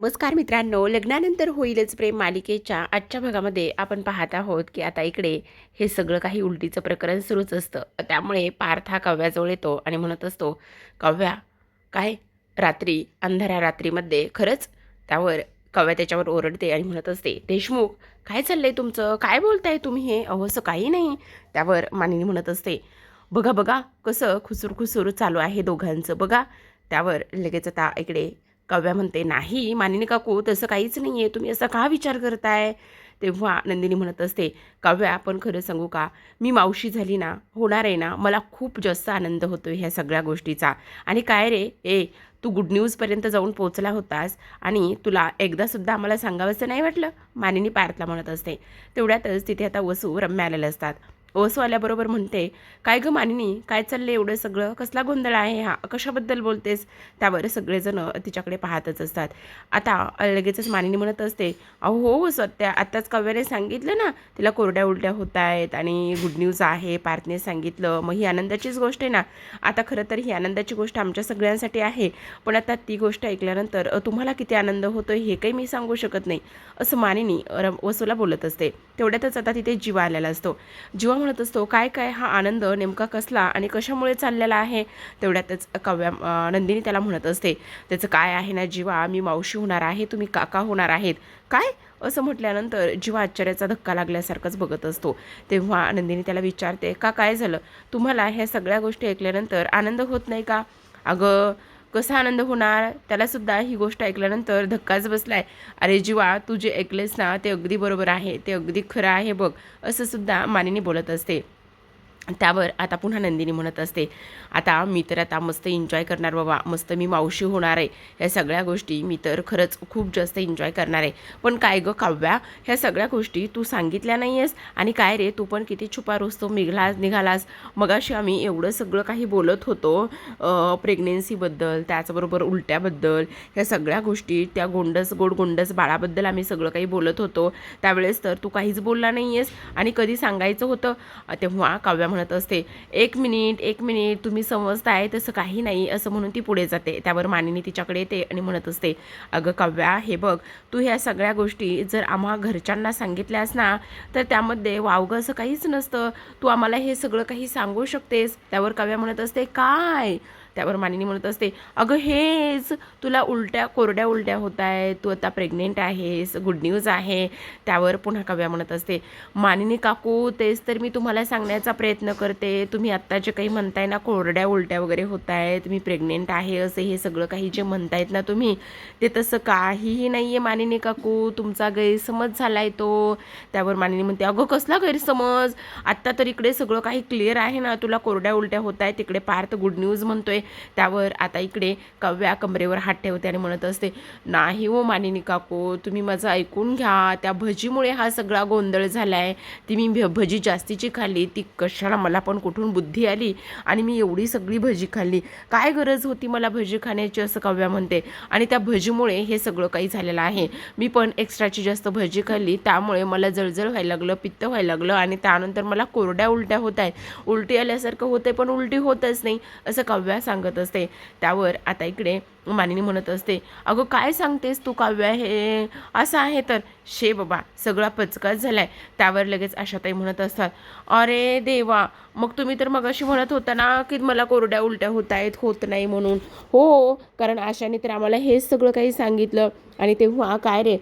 नमस्कार मित्रांनो लग्नानंतर होईलच प्रेम मालिकेच्या आजच्या भागामध्ये आपण पाहत आहोत की आता इकडे हे सगळं काही उलटीचं प्रकरण सुरूच असतं. त्यामुळे पार्थ हा कव्याजवळ येतो आणि म्हणत असतो कव्या काय? रात्री अंधाऱ्या रात्रीमध्ये खरंच? त्यावर कव्या त्याच्यावर ओरडते आणि म्हणत असते देशमुख काय चाललंय तुमचं? काय बोलताय तुम्ही हे? अहो असं काही नाही. त्यावर मानिनी म्हणत असते बघा बघा कसं खुसूर खुसूर चालू आहे दोघांचं. बघा. त्यावर लगेच आता इकडे काव्या म्हणते नाही मानिनी काकू तसं काहीच नाही आहे तुम्ही असा का विचार करताय? तेव्हा नंदिनी म्हणत असते काव्या आपण खरं सांगू का? मी मावशी झाली ना होणार आहे ना मला खूप जास्त आनंद होतो ह्या सगळ्या गोष्टीचा. आणि काय रे? ए तू गुड न्यूजपर्यंत जाऊन पोचला होतास आणि तुला एकदासुद्धा आम्हाला सांगावंसं नाही वाटलं? मानिनी पार्थला म्हणत असते. तेवढ्यातच तिथे आता वसू रम्या आलेले असतात. वसू आल्याबरोबर म्हणते काय गं मानिनी काय चाललंय एवढं सगळं? कसला गोंधळ आहे हा? कशाबद्दल बोलतेस? त्यावर सगळेजण तिच्याकडे पाहतच असतात. आता लगेचच मानिनी म्हणत असते अहो हो सत्या आत्ताच काव्याने सांगितलं ना तिला कोरड्या उलट्या होत आहेत आणि गुड न्यूज आहे पार्थने सांगितलं. मग ही आनंदाचीच गोष्ट आहे ना? आता खरं तर ही आनंदाची गोष्ट आमच्या सगळ्यांसाठी आहे पण आता ती गोष्ट ऐकल्यानंतर तुम्हाला किती आनंद होतो हे काही मी सांगू शकत नाही असं मानिनी र वसूला बोलत असते. तेवढ्यातच आता तिथे जीवा आलेला असतो. जीवा म्हणत असतो काय काय हा आनंद नेमका कसला आणि कशामुळे चाललेला आहे? तेवढ्यातच काव्या नंदिनी त्याला म्हणत असते त्याचं काय आहे ना जीवा? मी मावशी होणार आहे तुम्ही काका होणार आहेत. काय? असं म्हटल्यानंतर जीवा आश्चर्याचा धक्का लागल्यासारखंच बघत असतो. तेव्हा नंदिनी त्याला विचारते का काय झालं? तुम्हाला ह्या सगळ्या गोष्टी ऐकल्यानंतर आनंद होत नाही का? अगं कसा आनंद होणार? त्यालासुद्धा ही गोष्ट ऐकल्यानंतर धक्काच बसलाय. अरे जीवा तू जे ऐकलेस ना ते अगदी बरोबर आहे. ते अगदी खरं आहे बघ असं सुद्धा बोलत असते. त्यावर आता पुन्हा नंदिनी म्हणत असते आता मी तर आता मस्त एन्जॉय करणार बाबा मस्त मी मावशी होणार आहे ह्या सगळ्या गोष्टी मी तर खरंच खूप जास्त एन्जॉय करणार आहे. पण काय गं काव्या ह्या सगळ्या गोष्टी तू सांगितल्या नाही आहेस आणि काय रे तू पण किती छुपा रुस्तम निघालास निघालास. मगाशी आम्ही एवढं सगळं काही बोलत होतो प्रेग्नेन्सीबद्दल त्याचबरोबर उलट्याबद्दल ह्या सगळ्या गोष्टी त्या गोंडस गोड गोंडस बाळाबद्दल आम्ही सगळं काही बोलत होतो. त्यावेळेस तर तू काहीच बोलला नाही आहेस आणि कधी सांगायचं होतं? तेव्हा काव्या म्हणत म्हणत असते एक मिनिट एक मिनिट तुम्ही समजताय तसं काही नाही असं म्हणून ती पुढे जाते. त्यावर मानिनी तिच्याकडे येते आणि म्हणत असते अगं काव्या हे बघ तू ह्या सगळ्या गोष्टी जर आम्हा घरच्यांना सांगितल्यास ना तर त्यामध्ये वावगं असं काहीच नसतं. तू आम्हाला हे सगळं काही सांगू शकतेस. त्यावर काव्या म्हणत असते काय? त्यावर मानिनी म्हणत असते अगं हेच तुला उलट्या कोरड्या उलट्या होत आहेत तू आता प्रेग्नेंट आहेस गुड न्यूज आहे. त्यावर पुन्हा काव्या म्हणत असते मानिनी काकू तेच तर मी तुम्हाला सांगण्याचा प्रयत्न करते. तुम्ही आत्ता जे काही म्हणताय ना कोरड्या उलट्या वगैरे होत आहेत मी प्रेग्नेंट आहे असं हे सगळं काही जे म्हणतायत ना तुम्ही ते तसं काहीही नाही आहे मानिनी काकू. तुमचा गैरसमज झाला आहे तो. त्यावर मानिनी म्हणते अगं कसला गैरसमज? आत्ता तर इकडे सगळं काही क्लिअर आहे ना तुला कोरड्या उलट्या होत आहेत तिकडे पार्थ गुड न्यूज म्हणतोय. त्यावर आता इकडे कव्या कमरेवर हात ठेवते आणि म्हणत असते नाही हो मानिनी काको तुम्ही माझं ऐकून घ्या. त्या भजीमुळे हा सगळा गोंधळ झाला आहे ती मी भ- भजी जास्तीची खाल्ली. ती कशाला मला पण कुठून बुद्धी आली आणि मी एवढी सगळी भजी खाल्ली. काय गरज होती मला भजी खाण्याची? असं कव्या म्हणते. आणि त्या भजीमुळे हे सगळं काही झालेलं आहे. मी पण एक्स्ट्राची जास्त भजी खाल्ली. त्यामुळे मला जळजळ व्हायला लागलं पित्त व्हायला लागलं आणि त्यानंतर मला कोरड्या उलट्या होत आहेत. उलटी आल्यासारखं होते पण उलटी होतच नाही असं काव्या सांगत असते. त्यावर आता इकडे मानिनी म्हणत असते अगं काय सांगतेस तू काव्य हे? असं आहे तर. शे बाबा सगळा पचकाच झालाय. त्यावर लगेच आशाताई म्हणत असतात अरे देवा मग तुम्ही तर मग अशी म्हणत होता ना की मला कोरड्या उलट्या होत आहेत होत नाही म्हणून. हो कारण आशाने तर आम्हाला हेच सगळं काही सांगितलं आणि तेव्हा काय रे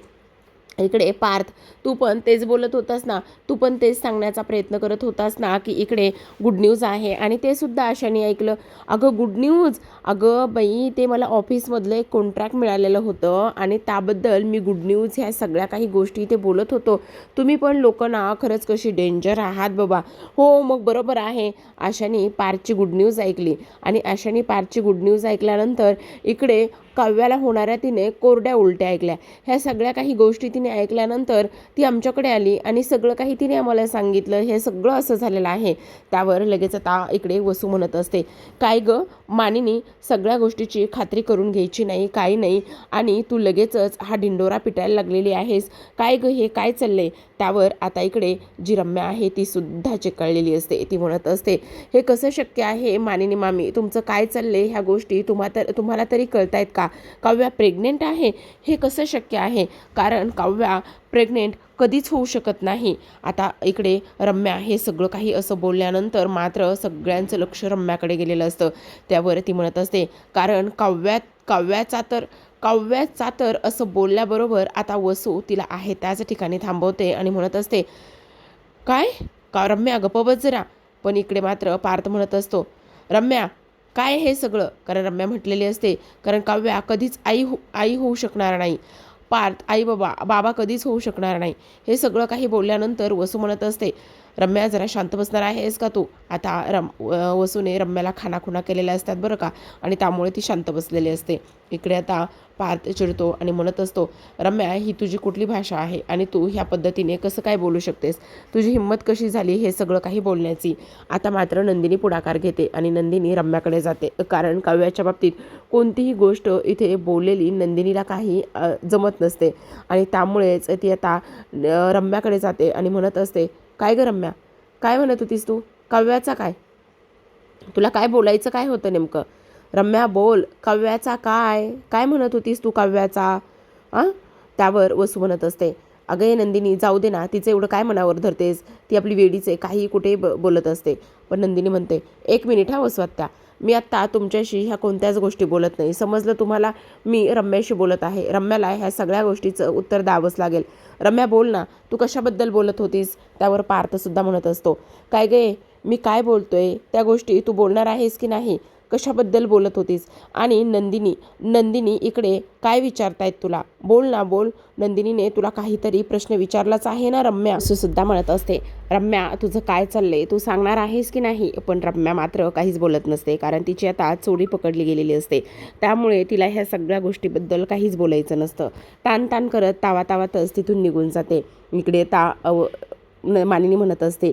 इकडे पार्थ तू पण तेच बोलत होतास ना तू पण तेच सांगण्याचा प्रयत्न करत होतास ना की इकडे गुड न्यूज आहे. आणि ते सुद्धा आशाने ऐकलं. अगं गुड न्यूज अगं बाई ते मला ऑफिसमधलं एक कॉन्ट्रॅक्ट मिळालेलं होतं आणि त्याबद्दल मी गुड न्यूज ह्या सगळ्या काही गोष्टी इथे बोलत होतो. तुम्ही पण लोक ना खरंच कशी डेंजर आहात बाबा. हो मग बरोबर आहे. आशाने पारची गुड न्यूज ऐकली. आणि आशाने पारची गुड न्यूज ऐकल्यानंतर इकडे काव्याला होणाऱ्या तिने कोरड्या उलट्या ऐकल्या. ह्या सगळ्या काही गोष्टी तिने ऐकल्यानंतर ती आमच्याकडे आली आणि सगळं काही तिने आम्हाला सांगितलं. हे सगळं असं झालेलं आहे. त्यावर लगेच आता इकडे वसू म्हणत असते. काय ग? मानिनी सगळ्या गोष्टीची खात्री करून घ्यायची नाही काही नाही. आणि तू लगेचच हा डिंडोरा पिटायला लागलेली आहेस. काय ग हे? काय चाललंय? त्यावर आता इकडे जी रम्या आहे ती सुद्धा चिकळलेली असते. ती म्हणत असते हे कसं शक्य आहे मानिनी मामी? तुमचं काय चाललंय? ह्या गोष्टी तुम्हा तर तुम्हाला तरी कळतायत का? काव्या प्रेग्नेंट आहे हे कसं शक्य आहे? कारण काव्या प्रेग्नेंट कधीच होऊ शकत नाही. आता इकडे रम्या हे सगळं काही असं बोलल्यानंतर मात्र सगळ्यांचं लक्ष रम्याकडे गेलेलं असतं. त्यावर ती म्हणत असते कारण काव्यात काव्याचा तर काव्याचा तर असं बोलल्याबरोबर आता वसू तिला आहे त्याच ठिकाणी थांबवते आणि म्हणत असते काय? का रम्या गप्प बस जरा? पण इकडे मात्र पार्थ म्हणत असतो रम्या काय हे सगळं? कारण रम्या म्हटलेली असते कारण काव्या कधीच आई हो आई होऊ शकणार नाही. पार्थ आई बाबा बाबा कधीच होऊ शकणार नाही. हे सगळं काही बोलल्यानंतर वसू म्हणत असते रम्या जरा शांत बसणार आहेस का तू? आता रम व- वसूने रम्याला खानाखुणा केलेल्या असतात बरं का? आणि त्यामुळे ती शांत बसलेली असते. इकडे आता पार्थ चिडतो आणि म्हणत असतो रम्या ही तुझी कुठली भाषा आहे? आणि तू ह्या पद्धतीने कसं काय बोलू शकतेस? तुझी हिंमत कशी झाली हे सगळं काही बोलण्याची? आता मात्र नंदिनी पुढाकार घेते आणि नंदिनी रम्याकडे जाते. कारण काव्याच्या बाबतीत कोणतीही गोष्ट इथे बोललेली नंदिनीला काही जमत नसते. आणि त्यामुळेच ती आता रम्याकडे जाते आणि म्हणत असते काय ग रम्या? काय म्हणत होतीस तू? काव्याचा काय? तुला काय बोलायचं काय होतं नेमकं? रम्या बोल. काव्याचा काय? काय म्हणत होतीस तू काव्याचा? हां त्यावर वसू म्हणत असते. अगं नंदिनी जाऊ दे ना. तिचं एवढं काय मनावर धरतेस? ती आपली वेडीच आहे. काही कुठे ब बोलत असते. पण नंदिनी म्हणते एक मिनिट हा वसवात्या. मी आत्ता तुमच्याशी ह्या कोणत्याच गोष्टी बोलत नाही. समजलं तुम्हाला? मी रम्याशी बोलत आहे. रम्याला ह्या सगळ्या गोष्टीचं उत्तर द्यावंच लागेल. रम्या बोल ना. तू कशाबद्दल बोलत होतीस? त्यावर पार्थसुद्धा म्हणत असतो. काय गे मी काय बोलतोय? त्या गोष्टी तू बोलणार आहेस की नाही? कशाबद्दल बोलत होतीस? आणि नंदिनी नंदिनी इकडे काय विचारतायत तुला? बोल ना बोल. नंदिनीने तुला काहीतरी प्रश्न विचारलाच आहे ना रम्या? असं सुद्धा म्हणत असते. रम्या तुझं काय चाललंय? तू सांगणार आहेस की नाही? पण रम्या मात्र काहीच बोलत नसते कारण तिची आता चोरी पकडली गेलेली असते. त्यामुळे तिला ह्या सगळ्या गोष्टीबद्दल काहीच बोलायचं नसतं. ताण ताण करत तावा तावातच तिथून निघून जाते. इकडे ता अव न- मानिनी म्हणत असते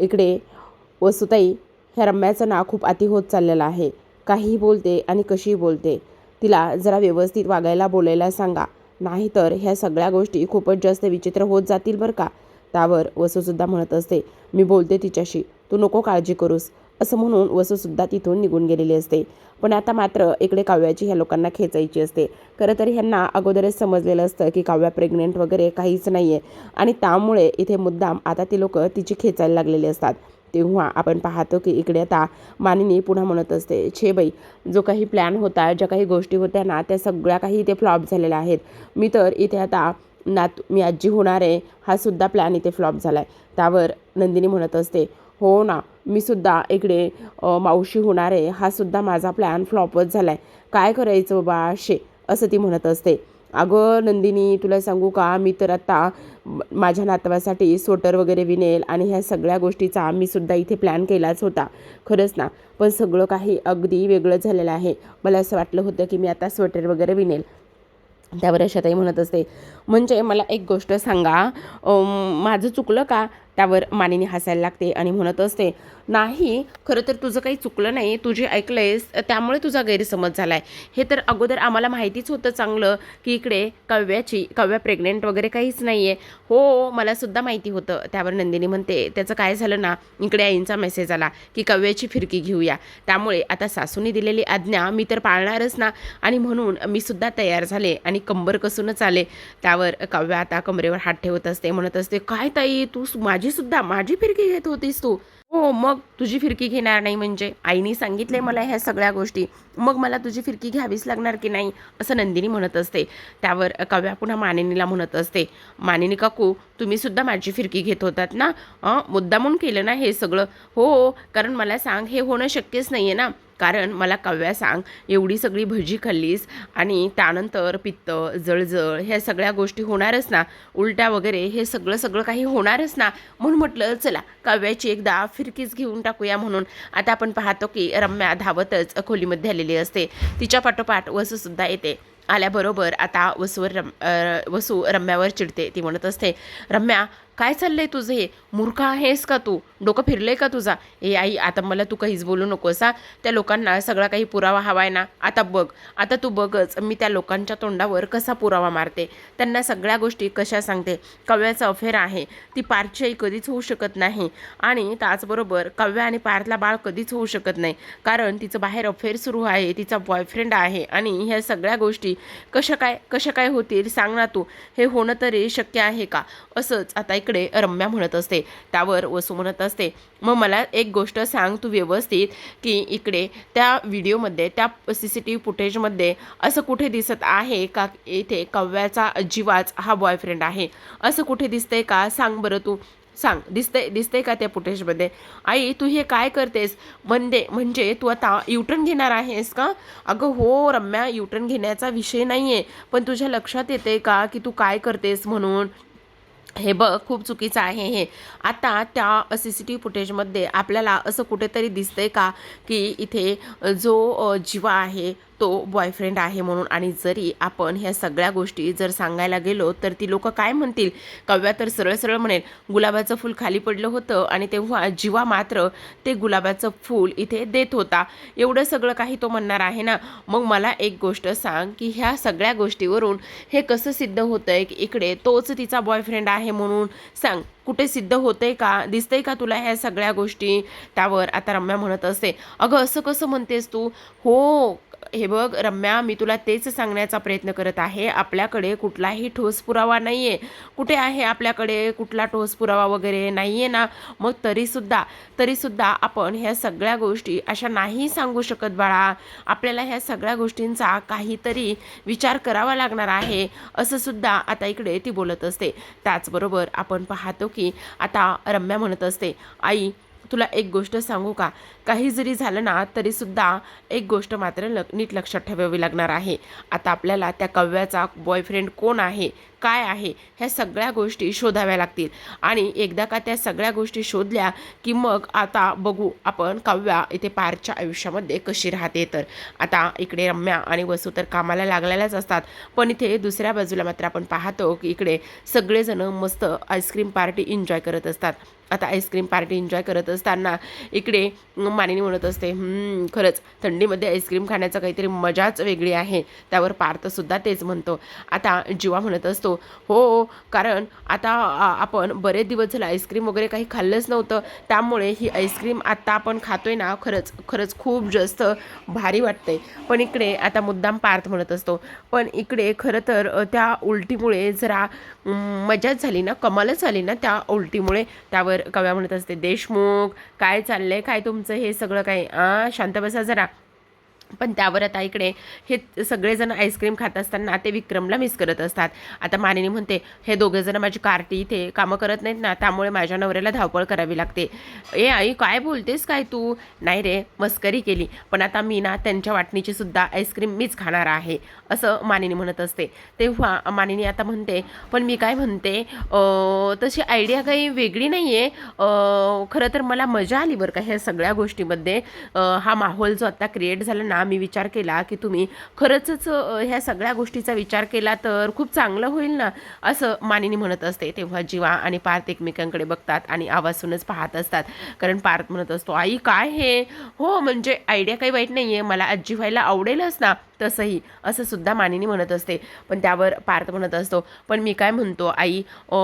इकडे वसुताई ह्या रम्याचं नाव खूप अति होत चाललेलं आहे. काहीही बोलते आणि कशीही बोलते. तिला जरा व्यवस्थित वागायला बोलायला सांगा. नाहीतर ह्या सगळ्या गोष्टी खूपच जास्त विचित्र होत जातील बरं का? त्यावर वसूसुद्धा म्हणत असते मी बोलते तिच्याशी. तू नको काळजी करूस. असं म्हणून वसूसुद्धा तिथून निघून गेलेली असते. पण आता मात्र इकडे काव्याची ह्या लोकांना खेचायची असते. खरं तर ह्यांना अगोदरच समजलेलं असतं की काव्या प्रेग्नेंट वगैरे काहीच नाही आहे आणि त्यामुळे इथे मुद्दाम आता ती लोक तिची खेचायला लागलेली असतात. तेव्हा आपण पाहतो की इकडे आता मानिनी पुन्हा म्हणत असते छे बाई जो काही प्लॅन होता ज्या काही गोष्टी होत्या ना त्या सगळ्या काही इथे फ्लॉप झालेल्या आहेत. मी तर इथे आता नात मी आजी होणार आहे हा सुद्धा प्लॅन इथे फ्लॉप झाला आहे त्यावर नंदिनी म्हणत असते हो ना मी सुद्धा इकडे मावशी होणार आहे हा सुद्धा माझा प्लॅन फ्लॉपच झाला आहे काय करायचं बाबा शे? असं ती म्हणत असते. अगं नंदिनी तुला सांगू का? मी तर आता माझ्या नातवासाठी स्वेटर वगैरे विनेल आणि ह्या सगळ्या गोष्टीचा आम्ही सुद्धा इथे प्लॅन केलाच होता. खरंच ना? पण सगळं काही अगदी वेगळं झालेलं आहे. मला असं वाटलं होतं की मी आता स्वेटर वगैरे विनेल. त्यावर अशाताई म्हणत असते म्हणजे मला एक गोष्ट सांगा माझं चुकलं का? त्यावर मानिनी हसायला लागते आणि म्हणत असते नाही खरं तर तुझं काही चुकलं नाही तुझी ऐकलं ऐकलंयस त्यामुळे तुझा गैरसमज झाला आहे हे तर अगोदर आम्हाला माहितीच होतं चांगलं की इकडे काव्याची काव्या प्रेग्नेंट वगैरे काहीच नाही आहे हो मला सुद्धा माहिती होतं. त्यावर नंदिनी म्हणते त्याचं काय झालं ना? इकडे आईंचा मेसेज आला की काव्याची फिरकी घेऊया. त्यामुळे आता सासूने दिलेली आज्ञा मी तर पाळणारच ना. आणि म्हणून मी सुद्धा तयार झाले आणि कंबर कसूनच आले. त्यावर काव्या आता कमरेवर हात ठेवत असते म्हणत असते काय ताई तू सु- माझी फिरकी घेत होतीस तू. हो मग तुझी फिरकी घेणार नाही म्हणजे? आईने सांगितले मला ह्या सगळ्या गोष्टी. मग मला तुझी फिरकी घ्यावीच लागणार की नाही? असं नंदिनी म्हणत असते. त्यावर काव्या पुन्हा मानिनीला म्हणत असते. मानिनी काकू तुम्ही सुद्धा माझी फिरकी घेत होतात ना? मुद्दामून केलं ना हे सगळं? हो, हो कारण मला सांग हे होणं शक्यच नाही आहे ना? कारण मला काव्या सांग एवढी सगळी भजी खाल्लीस आणि त्यानंतर पित्त जळजळ ह्या सगळ्या गोष्टी होणारच ना. उलट्या वगैरे हे सगळं सगळं काही होणारच ना. म्हणून म्हटलं चला काव्याची एकदा फिरकीच घेऊन टाकूया म्हणून. आता आपण पाहतो की रम्या धावतच खोलीमध्ये आलेली असते. तिच्या पाठोपाठ वसूसुद्धा येते. आल्याबरोबर आता वसूवर रम वसू रम्यावर चिडते ती म्हणत असते रम्या काय चाललंय आहे तुझे मूर्ख आहेस का तू? डोकं फिरलं आहे का तुझा? ए आई आता मला तू काहीच बोलू नकोस हा. त्या लोकांना सगळा काही पुरावा हवा आहे ना. आता बघ आता तू बघच मी त्या लोकांच्या तोंडावर कसा पुरावा मारते? त्यांना सगळ्या गोष्टी कशा सांगते? कव्याचं अफेअर आहे. ती पार्थची आई कधीच होऊ शकत नाही. आणि त्याचबरोबर कव्या आणि पार्थला बाळ कधीच होऊ शकत नाही. कारण तिचं बाहेर अफेअर सुरू आहे तिचा बॉयफ्रेंड आहे आणि ह्या सगळ्या गोष्टी कशा काय कशा काय होतील सांग ना तू. हे होणं तरी शक्य आहे का? असंच आता इकडे रम्या म्हणत असते. त्यावर वसू म्हणत असते. मग मला एक गोष्ट सांग तू व्यवस्थित की इकडे त्या व्हिडिओमध्ये त्या सी सी टी व्ही फुटेजमध्ये असं कुठे दिसत आहे का? इथे कव्याचा जीवाच हा बॉयफ्रेंड आहे. असं कुठे दिसतंय का? सांग बरं तू. सांग. दिसतंय दिसतंय का त्या फुटेजमध्ये आई तू हे काय करतेस? म्हणजे म्हणजे तू आता युटर्न घेणार आहेस का? अगं हो रम्या युटर्न घेण्याचा विषय नाही आहे पण तुझ्या लक्षात येते का की तू काय करतेस म्हणून? हे बघ खूप चुकीचं आहे हे. आता त्या सी सी टी व्ही फुटेजमध्ये आपल्याला असं कुठेतरी दिसतंय का? की इथे जो जीवा आहे तो बॉयफ्रेंड आहे म्हणून. आणि जरी आपण ह्या सगळ्या गोष्टी जर सांगायला गेलो तर ती लोक काय म्हणतील? कव्या तर सरळ सरळ म्हणेल गुलाबाचं फूल खाली पडलं होतं आणि तेव्हा जीवा मात्र ते गुलाबाचं फूल इथे देत होता. एवढं सगळं काही तो म्हणणार आहे ना? मग मला एक गोष्ट सांग की ह्या सगळ्या गोष्टीवरून हे कसं सिद्ध होतं आहे की इकडे तोच तिचा बॉयफ्रेंड आहे म्हणून सांग. कुठे सिद्ध होतंय का? दिसतंय का तुला ह्या सगळ्या गोष्टी? त्यावर आता रम्या म्हणत असते. अगं असं कसं म्हणतेस तू? हो हे बघ रम्या मी तुला तेच सांगण्याचा प्रयत्न करत आहे. आपल्याकडे कुठलाही ठोस पुरावा नाही आहे कुठे आहे आपल्याकडे कुठला ठोस पुरावा वगैरे नाही आहे ना? मग तरीसुद्धा तरीसुद्धा आपण ह्या सगळ्या गोष्टी अशा नाही सांगू शकत बाळा. आपल्याला ह्या सगळ्या गोष्टींचा काहीतरी विचार करावा लागणार आहे असं सुद्धा आता इकडे ती बोलत असते. त्याचबरोबर आपण पाहतो की आता रम्या म्हणत असते आई तुला एक गोष्ट सांगू का? काही जरी झालं ना तरीसुद्धा एक गोष्ट मात्र ल नीट लक्षात ठेवावी लागणार आहे. आता आपल्याला त्या कव्याचा बॉयफ्रेंड कोण आहे? काय आहे ह्या सगळ्या गोष्टी शोधाव्या लागतील. आणि एकदा का त्या सगळ्या गोष्टी शोधल्या की मग आता बघू आपण काव्या इथे पारच्या आयुष्यामध्ये कशी राहते तर. आता इकडे रम्या आणि वसू तर कामाला लागलेल्याच असतात पण इथे दुसऱ्या बाजूला मात्र आपण पाहतो की इकडे सगळेजण मस्त आईस्क्रीम पार्टी एन्जॉय करत असतात. आता आईस्क्रीम पार्टी एन्जॉय करत असताना इकडे मानिनी म्हणत असते खरंच थंडीमध्ये आईस्क्रीम खाण्याचं काहीतरी मजाच वेगळी आहे. त्यावर पार्थसुद्धा तेच म्हणतो. आता जीवा म्हणत असतो हो, हो कारण आता आपण बरेच दिवस झालं आईस्क्रीम वगैरे काही खाल्लंच नव्हतं. त्यामुळे ही आईस्क्रीम आत्ता आपण खातोय ना खरंच खरंच खूप जास्त भारी वाटते पण इकडे आता मुद्दाम पार्थ म्हणत असतो. पण इकडे खरं तर त्या उलटीमुळे जरा मजाच झाली ना कमालच झाली ना त्या उलटीमुळे. त्यावर कव्या म्हणत असते देशमुख काय चाललंय? काय तुमचं हे सगळं काय आ शांत बसा जरा. पण त्यावर आता इकडे हे सगळेजण आईस्क्रीम खात असताना ते विक्रमला मिस करत असतात. आता मानिनी म्हणते हे दोघेजण माझी कार्टी इथे कामं करत नाहीत ना त्यामुळे माझ्या नवऱ्याला धावपळ करावी लागते. ए आई काय बोलतेस काय तू? नाही रे मस्करी केली. पण आता मी ना त्यांच्या वाटणीची सुद्धा आईस्क्रीम मीच खाणार आहे. असं मानिनी म्हणत असते. तेव्हा मानिनी आता म्हणते पण मी काय म्हणते तशी आयडिया काही वेगळी नाही आहे खरं तर मला मजा आली बरं का ह्या सगळ्या गोष्टीमध्ये. हा माहोल जो आता क्रिएट झाला ना मी विचार केला की तुम्ही खरंचच ह्या सगळ्या गोष्टीचा विचार केला तर खूप चांगलं होईल ना? असं मानिनी म्हणत असते. तेव्हा जीवा आणि पार्थ एकमेकांकडे बघतात आणि आवाजूनच पाहत असतात. कारण पार्थ म्हणत असतो आई काय हे? हो म्हणजे आयडिया काही वाईट नाही आहे मला आजी व्हायला आवडेलच ना. तसंही असं सुद्धा मानिनी म्हणत असते. पण त्यावर पार्थ म्हणत असतो पण मी काय म्हणतो आई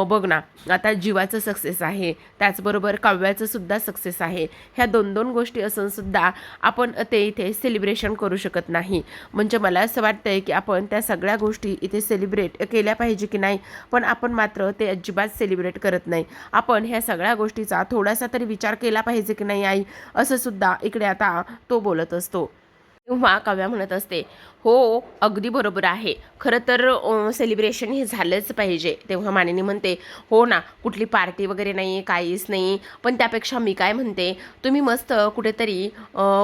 बघ ना आता जीवाचं सक्सेस आहे. त्याचबरोबर काव्याचं सुद्धा सक्सेस आहे. ह्या दोन दोन गोष्टी असून सुद्धा आपण ते इथे सेलिब्रेशन करू शकत नाही. म्हणजे मला असं वाटतंय की आपण त्या सगळ्या गोष्टी इथे सेलिब्रेट केल्या पाहिजे की नाही पण आपण मात्र ते अजिबात सेलिब्रेट करत नाही. आपण ह्या सगळ्या गोष्टीचा थोडासा तरी विचार केला पाहिजे की नाही आई? असं सुद्धा इकडे आता तो बोलत असतो. तेव्हा काव्या म्हणत असते. हो अगदी बरोबर आहे. खरं तर सेलिब्रेशन हे झालंच पाहिजे. तेव्हा मानिनी म्हणते हो ना कुठली पार्टी वगैरे नाही काहीच नाही. पण त्यापेक्षा मी काय म्हणते तुम्ही मस्त कुठेतरी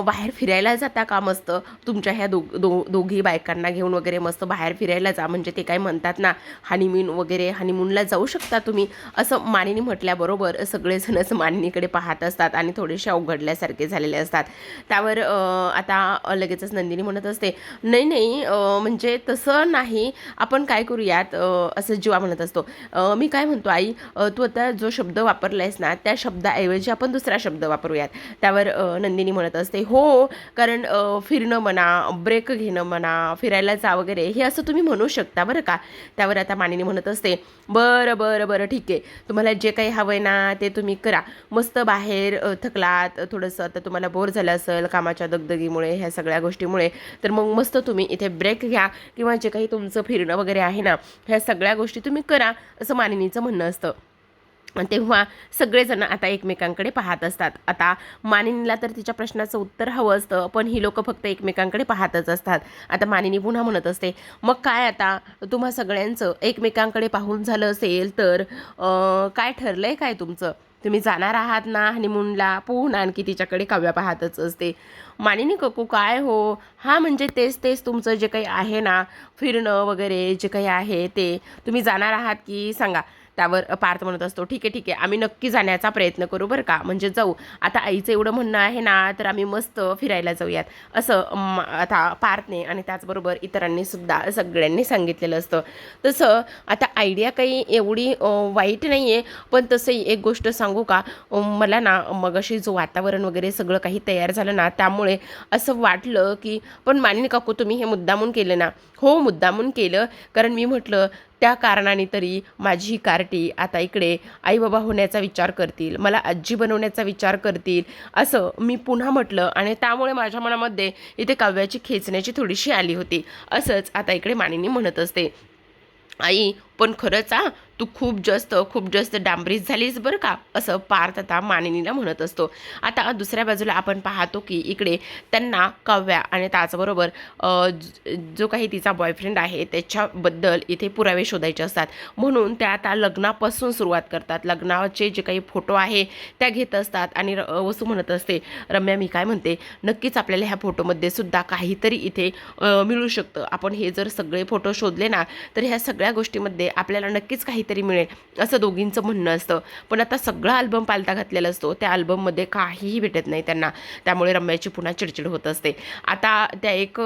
बाहेर फिरायला जाता का मस्त? तुमच्या ह्या दो दो दोघी बायकांना घेऊन वगैरे मस्त बाहेर फिरायला जा. म्हणजे ते काय म्हणतात ना हनीमून वगैरे हनीमूनला जाऊ शकता तुम्ही. असं मानिनी म्हटल्याबरोबर सगळेजणच मानिनीकडे पाहत असतात आणि थोडेसे अवघडल्यासारखे झालेले असतात. त्यावर आता लगेच लगेचच नंदिनी म्हणत असते नाही नाही म्हणजे तसं नाही आपण काय करूयात? असं जीवा म्हणत असतो. मी काय म्हणतो आई तू आता जो शब्द वापरला आहेस ना त्या शब्दाऐवजी आपण दुसरा शब्द वापरूयात. त्यावर नंदिनी म्हणत असते हो कारण फिरणं म्हणा ब्रेक घेणं म्हणा फिरायला जा वगैरे हे असं तुम्ही म्हणू शकता बरं का? त्यावर आता मानिनी म्हणत असते बरं बरं बरं ठीक आहे. तुम्हाला जे काही हवं आहे ना ते तुम्ही करा. मस्त बाहेर थकलात थोडंसं आता तुम्हाला बोर झालं असेल कामाच्या दगदगीमुळे ह्या सगळ्या गोष्टीमुळे. तर मग मस्त तुम्ही इथे ब्रेक घ्या किंवा जे काही तुमचं फिरणं वगैरे आहे ना ह्या सगळ्या गोष्टी तुम्ही करा असं मानिनीचं म्हणणं असतं. तेव्हा सगळेजण आता एकमेकांकडे पाहत असतात. आता मानिनीला तर तिच्या प्रश्नाचं उत्तर हवं असतं पण ही लोक फक्त एकमेकांकडे पाहतच असतात. आता मानिनी पुन्हा म्हणत असते मग काय आता? तुम्हा सगळ्यांचं एकमेकांकडे पाहून झालं असेल तर काय काय ठरलंय काय तुमचं? तुम्ही जाणार आहात ना हनीमूनला पूर्ण आणखी तिच्याकडे काव्या पाहतच असते. मानिनी ककू काय हो? हा म्हणजे तेच तेच तुमचं जे काही आहे ना फिरणं वगैरे जे काही आहे ते तुम्ही जाणार आहात की? सांगा. त्यावर पार्थ म्हणत असतो ठीक आहे ठीक आहे आम्ही नक्की जाण्याचा प्रयत्न करू बरं का. म्हणजे जाऊ. आता आईचं एवढं म्हणणं आहे ना तर आम्ही मस्त फिरायला जाऊयात. असं आता पार्थने आणि त्याचबरोबर इतरांनी सुद्धा सगळ्यांनी सांगितलेलं असतं. तसं आता आयडिया काही एवढी वाईट नाही आहे पण तसंही एक गोष्ट सांगू का? मला ना मगाशी जो वातावरण वगैरे सगळं काही तयार झालं ना त्यामुळे असं वाटलं की पण मान्य काकू तुम्ही हे मुद्दामून केलं ना? हो मुद्दामून केलं. कारण मी म्हटलं त्या कारणाने तरी माझी ही कार्टी आता इकडे आईबाबा होण्याचा विचार करतील मला आजी बनवण्याचा विचार करतील असं मी पुन्हा म्हटलं आणि त्यामुळे माझ्या मनामध्ये इथे काव्याची खेचण्याची थोडीशी आली होती असंच आता इकडे मानिनी म्हणत असते. आई पण खरंच हा तू खूप जास्त खूप जास्त डांबरीच झालीस बरं का असं पार्थ आता मानिनीला म्हणत असतो. आता दुसऱ्या बाजूला आपण पाहतो की इकडे त्यांना काव्या आणि त्याचबरोबर जो काही तिचा बॉयफ्रेंड आहे त्याच्याबद्दल इथे पुरावे शोधायचे असतात. म्हणून त्या आता लग्नापासून सुरुवात करतात. लग्नाचे जे काही फोटो आहे त्या घेत असतात. आणि र- वसू म्हणत असते रम्या मी काय म्हणते नक्कीच आपल्याला ह्या फोटोमध्ये सुद्धा काहीतरी इथे मिळू शकतं. आपण हे जर सगळे फोटो शोधले ना तर ह्या सगळ्या गोष्टीमध्ये आपल्याला नक्कीच काहीतरी मिळेल असं दोघींचं म्हणणं असतं. पण आता सगळा अल्बम पालता घातलेला असतो त्या अल्बममध्ये काहीही भेटत नाही त्यांना. त्यामुळे रम्याची पुन्हा चिडचिड होत असते. आता त्या एक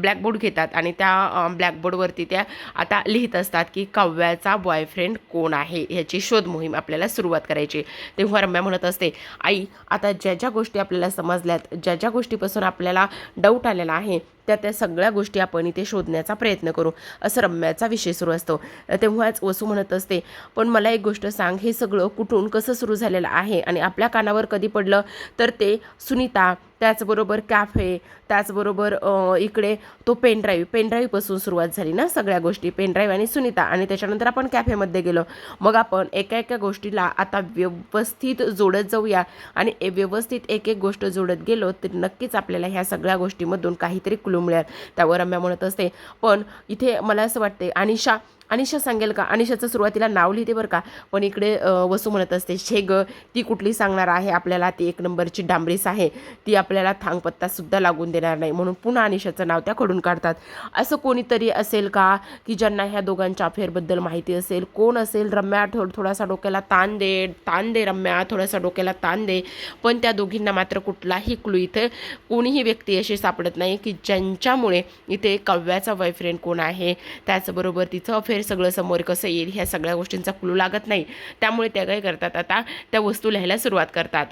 ब्लॅकबोर्ड घेतात आणि त्या ब्लॅकबोर्डवरती त्या आता लिहित असतात की काव्याचा बॉयफ्रेंड कोण आहे ह्याची शोध मोहीम आपल्याला सुरुवात करायची. तेव्हा रम्या म्हणत असते आई आता ज्या ज्या गोष्टी आपल्याला समजल्यात ज्या ज्या गोष्टीपासून आपल्याला डाऊट आलेला आहे त्या त्या सगळ्या गोष्टी आपण इथे शोधण्याचा प्रयत्न करू. असं रम्याचा विषय सुरू असतो. तेव्हाच वसू म्हणत असते पण मला एक गोष्ट सांग हे सगळं कुठून कसं सुरू झालेलं आहे? आणि आपल्या कानावर कधी पडलं? तर ते सुनीता त्याचबरोबर कॅफे त्याचबरोबर इकडे तो पेनड्राईव्ह पेनड्राईव्हपासून सुरुवात झाली ना सगळ्या गोष्टी. पेनड्राईव्ह आणि सुनीता. आणि त्याच्यानंतर आपण कॅफेमध्ये गेलो. मग आपण एका एका गोष्टीला आता व्यवस्थित जोडत जाऊया. आणि ए- व्यवस्थित एक एक गोष्ट जोडत गेलो तर नक्कीच आपल्याला ह्या सगळ्या गोष्टीमधून काहीतरी क्लू मिळेल. त्यावर रम्या म्हणत असते. पण इथे मला असं वाटते अनिशा अनिशा सांगेल का? अनिशाचं सुरुवातीला नाव लिहिते बरं का? पण इकडे वसू म्हणत असते शे ग ती कुठली सांगणार आहे? आपल्याला ती एक नंबरची डांबरीस आहे. ती आपल्याला थांगपत्तासुद्धा लागून देणार नाही. म्हणून पुन्हा अनिशाचं नाव त्या कडून काढतात. असं कोणीतरी असेल का की ज्यांना ह्या दोघांच्या अफेअरबद्दल माहिती असेल? कोण असेल? रम्या थोड थोडासा डोक्याला ताण दे ताण दे रम्या थोडासा डोक्याला ताण दे. पण त्या दोघींना मात्र कुठलाही क्लू इथे कोणीही व्यक्ती अशी सापडत नाही की ज्यांच्यामुळे इथे काव्याचा बॉयफ्रेंड कोण आहे? त्याचबरोबर तिचं अफेअर सगळं समोर कसं येईल ह्या सगळ्या गोष्टींचा क्लू लागत नाही. त्यामुळे त्या काय करतात आता त्या वस्तू लिहायला सुरुवात करतात.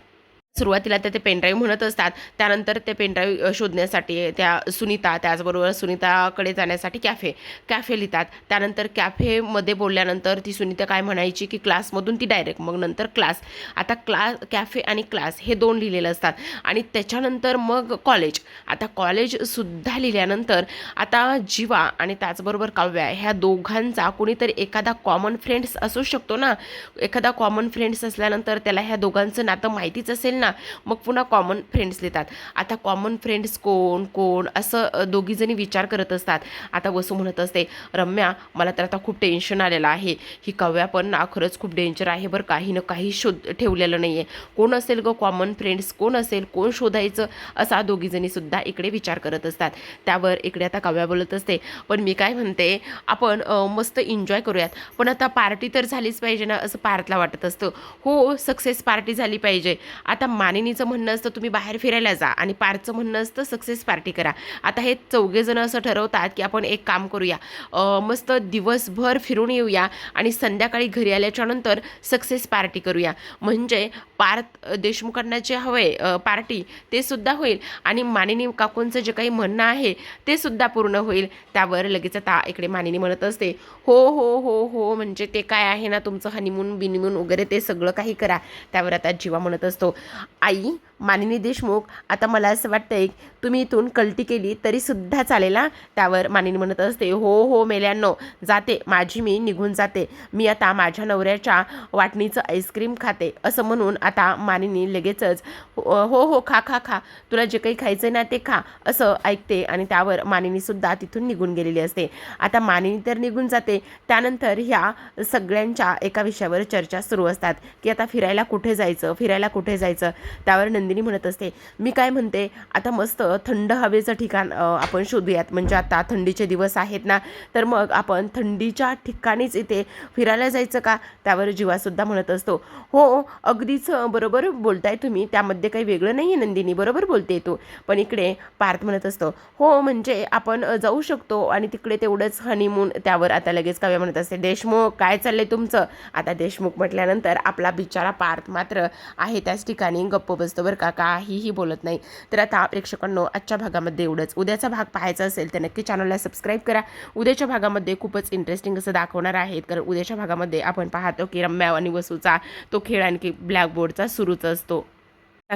सुरुवातीला ते ते पेनड्राईव्ह म्हणत असतात. त्यानंतर ते पेनड्राईव्ह शोधण्यासाठी त्या सुनीता त्याचबरोबर सुनीताकडे जाण्यासाठी कॅफे कॅफे लिहितात. त्यानंतर कॅफेमध्ये बोलल्यानंतर ती सुनीता काय म्हणायची की क्लासमधून ती डायरेक्ट मग नंतर क्लास. आता क्लास कॅफे आणि क्लास हे दोन लिहिलेलं असतात. आणि त्याच्यानंतर मग कॉलेज. आता कॉलेजसुद्धा लिहिल्यानंतर आता जीवा आणि त्याचबरोबर काव्या ह्या दोघांचा कोणीतरी एखादा कॉमन फ्रेंड्स असू शकतो ना. एखादा कॉमन फ्रेंड्स असल्यानंतर त्याला ह्या दोघांचं नातं माहितीच असेल ना. ना मग पुन्हा कॉमन फ्रेंड्स लिहितात. आता कॉमन फ्रेंड्स कोण कोण असं दोघीजणी विचार करत असतात. आता वसू म्हणत असते रम्या मला तर आता खूप टेन्शन आलेलं आहे. ही काव्या पण ना खरंच खूप डेंजर आहे बरं काही ना काही शोध ठेवलेलं नाही आहे कोण असेल ग कॉमन फ्रेंड्स कोण असेल? कोण शोधायचं? असा दोघीजणीसुद्धा इकडे विचार करत असतात. त्यावर इकडे आता काव्या बोलत असते पण मी काय म्हणते आपण मस्त एन्जॉय करूयात. पण आता पार्टी तर झालीच पाहिजे ना असं पार्थला वाटत असतं. हो सक्सेस पार्टी झाली पाहिजे. आता मानिनीचं म्हणणं असतं तुम्ही बाहेर फिरायला जा आणि पारचं म्हणणं असतं सक्सेस पार्टी करा. आता हे चौघेजणं असं ठरवतात की आपण एक काम करूया. मस्त दिवसभर फिरून येऊया आणि संध्याकाळी घरी आल्याच्यानंतर सक्सेस पार्टी करूया. म्हणजे पार्थ देशमुखांना जे हवंय पार्टी ते सुद्धा होईल आणि मानिनी काकूंचं जे काही म्हणणं आहे ते सुद्धा पूर्ण होईल. त्यावर लगेच आता इकडे मानिनी म्हणत असते हो हो हो हो म्हणजे ते काय आहे ना तुमचं हनीमून बिनिमून वगैरे ते सगळं काही करा. त्यावर आता जीवा म्हणत असतो. आई मानिनी देशमुख आता मला असं वाटतंय तुम्ही इथून कल्टी केली तरी सुद्धा चालेल ना त्यावर मानिनी म्हणत असते हो हो मेल्यांनो जाते माझी मी निघून जाते. मी आता माझ्या नवऱ्याच्या वाटणीचं आईस्क्रीम खाते. असं म्हणून आता मानिनी लगेचच हो हो, हो खा खा खा. तुला जे काही खायचं ना ते खा. असं ऐकते आणि त्यावर मानिनीसुद्धा तिथून निघून गेलेली असते. आता मानिनी तर निघून जाते. त्यानंतर ह्या सगळ्यांच्या एका विषयावर चर्चा सुरू असतात की आता फिरायला कुठे जायचं? फिरायला कुठे जायचं? त्यावर नंदिनी म्हणत असते मी काय म्हणते आता मस्त थंड हवेचं ठिकाण आपण शोधूयात. म्हणजे आता थंडीचे दिवस आहेत ना तर मग आपण थंडीच्या ठिकाणीच इथे फिरायला जायचं का? त्यावर जीवासुद्धा म्हणत असतो. हो अगदीच बरोबर बोलताय तुम्ही. त्यामध्ये काही वेगळं नाही आहे नंदिनी बरोबर बोलते तू. पण इकडे पार्थ म्हणत असतो हो म्हणजे आपण जाऊ शकतो आणि तिकडे तेवढंच हनीमून त्यावर आता लगेच काव्य म्हणत असते देशमुख काय चाललंय तुमचं? आता देशमुख म्हटल्यानंतर आपला बिचारा पार्थ मात्र आहे त्याच ठिकाणी. गप्प बसतो बरं का काहीही बोलत नाही. तर आता प्रेक्षकांनो आजच्या भागामध्ये एवढंच. उद्याचा भाग पाहायचा असेल तर नक्की चॅनलला सबस्क्राईब करा. उद्याच्या भागामध्ये खूपच इंटरेस्टिंग असं दाखवणार आहेत. कारण उद्याच्या भागामध्ये आपण पाहतो की रम्या आणि वसूचा तो खेळ आणखी ब्लॅकबोर्डचा सुरूच असतो.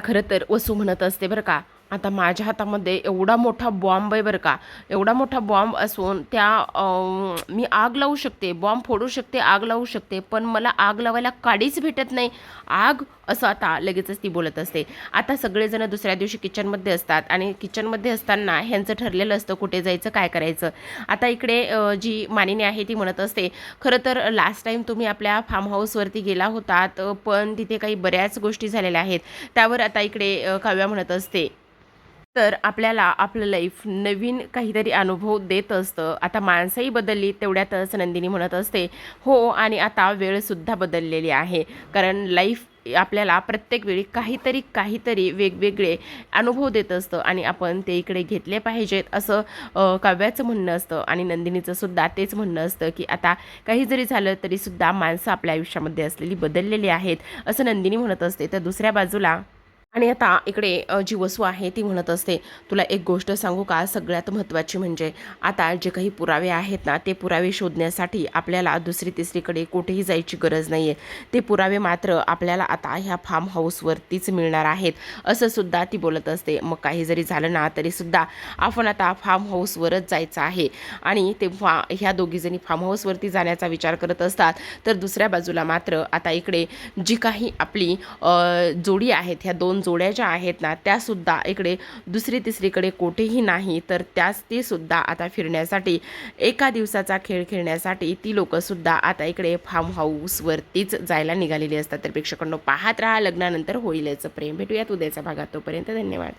खरं तर वसू म्हणत असते बरं का. आता माझ्या हातामध्ये एवढा मोठा बॉम्ब आहे बरं का. एवढा मोठा बॉम्ब असून त्या मी आग लावू शकते बॉम्ब फोडू शकते आग लावू शकते पण मला आग लावायला काडीच भेटत नाही. आग असं आता लगेचच ती बोलत असते. आता सगळेजण दुसऱ्या दिवशी किचनमध्ये असतात आणि किचनमध्ये असताना ह्यांचं ठरलेलं असतं कुठे जायचं काय करायचं. आता इकडे जी मानिनी आहे ती म्हणत असते खरं तर लास्ट टाईम तुम्ही आपल्या फार्म हाऊसवरती गेला होतात पण तिथे काही बऱ्याच गोष्टी झालेल्या आहेत. त्यावर आता इकडे काव्या म्हणत असते तर आपल्याला आपलं लाईफ नवीन काहीतरी अनुभव देत असतं. आता माणसंही बदलली तेवढ्यातच नंदिनी म्हणत असते हो आणि आता वेळसुद्धा बदललेली आहे. कारण लाईफ आपल्याला प्रत्येक वेळी काहीतरी काहीतरी वेगवेगळे अनुभव देत असतं आणि आपण ते इकडे घेतले पाहिजेत असं काव्याचं म्हणणं असतं आणि नंदिनीचं सुद्धा तेच म्हणणं असतं की आता काही जरी झालं तरी सुद्धा माणसं आपल्या आयुष्यामध्ये असलेली बदललेली आहेत असं नंदिनी म्हणत असते. तर दुसऱ्या बाजूला आणि आता इकडे जीवस्व जी आहे ती म्हणत असते तुला एक गोष्ट सांगू का? सगळ्यात महत्त्वाची म्हणजे आता जे काही पुरावे आहेत ना ते पुरावे शोधण्यासाठी आपल्याला दुसरी तिसरीकडे कुठेही जायची गरज नाही आहे ते पुरावे मात्र आपल्याला आता ह्या फार्म हाऊसवरतीच मिळणार आहेत. असं सुद्धा ती बोलत असते. मग काही जरी झालं ना तरीसुद्धा आपण आता फार्म हाऊसवरच जायचं आहे. आणि तेव्हा ह्या दोघीजणी फार्म हाऊसवरती जाण्याचा विचार करत असतात. तर दुसऱ्या बाजूला मात्र आता इकडे जी काही आपली जोडी आहेत ह्या दोन जोड्या ज्या आहेत ना त्यासुद्धा इकडे दुसरी तिसरीकडे कोठेही नाही तर त्याच ती सुद्धा आता फिरण्यासाठी एका दिवसाचा खेळ खेळण्यासाठी ती लोकंसुद्धा आता इकडे फार्म हाऊसवरतीच जायला निघालेली असतात. तर प्रेक्षकांनो पाहत राहा लग्नानंतर होईल याचं प्रेम भेटूयात उद्याच्या भागात. तोपर्यंत धन्यवाद.